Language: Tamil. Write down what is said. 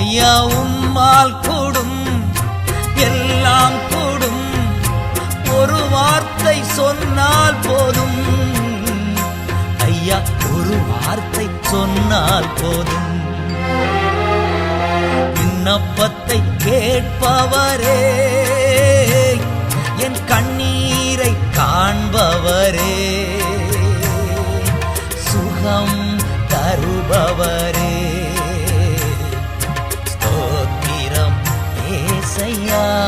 ஐயா உம்மால் கூடும் எல்லாம் கூடும். ஒரு வார்த்தை சொன்னால் போதும். ஐயா ஒரு வார்த்தை சொன்னால் போதும். விண்ணப்பத்தை கேட்பவரே என் கண்ணீரை காண்பவரே சுகம் தருபவரே. 对呀？